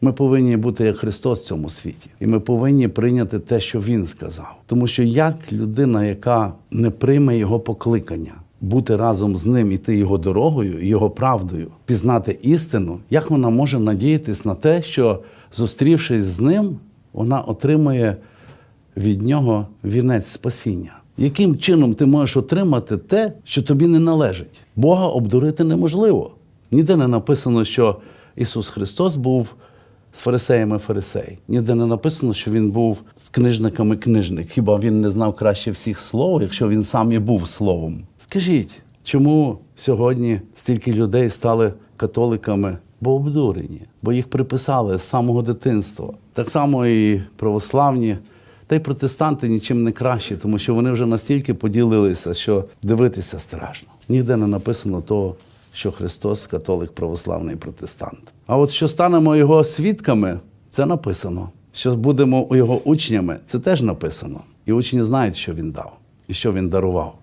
Ми повинні бути як Христос в цьому світі, і ми повинні прийняти те, що Він сказав. Тому що як людина, яка не прийме його покликання, бути разом з ним, іти його дорогою, його правдою, пізнати істину, як вона може надіятись на те, що зустрівшись з ним, вона отримує від нього вінець спасіння. Яким чином ти можеш отримати те, що тобі не належить? Бога обдурити неможливо. Ніде не написано, що Ісус Христос був з фарисеями фарисей. Ніде не написано, що Він був з книжниками книжник. Хіба він не знав краще всіх слов, якщо він сам і був словом? Скажіть, чому сьогодні стільки людей стали католиками? Бо обдурені, бо їх приписали з самого дитинства. Так само і православні. Та й протестанти нічим не кращі, тому що вони вже настільки поділилися, що дивитися страшно. Ніде не написано того, що Христос католик, православний протестант. А от що станемо його свідками, це написано. Що будемо його учнями, це теж написано. І учні знають, що він дав і що він дарував.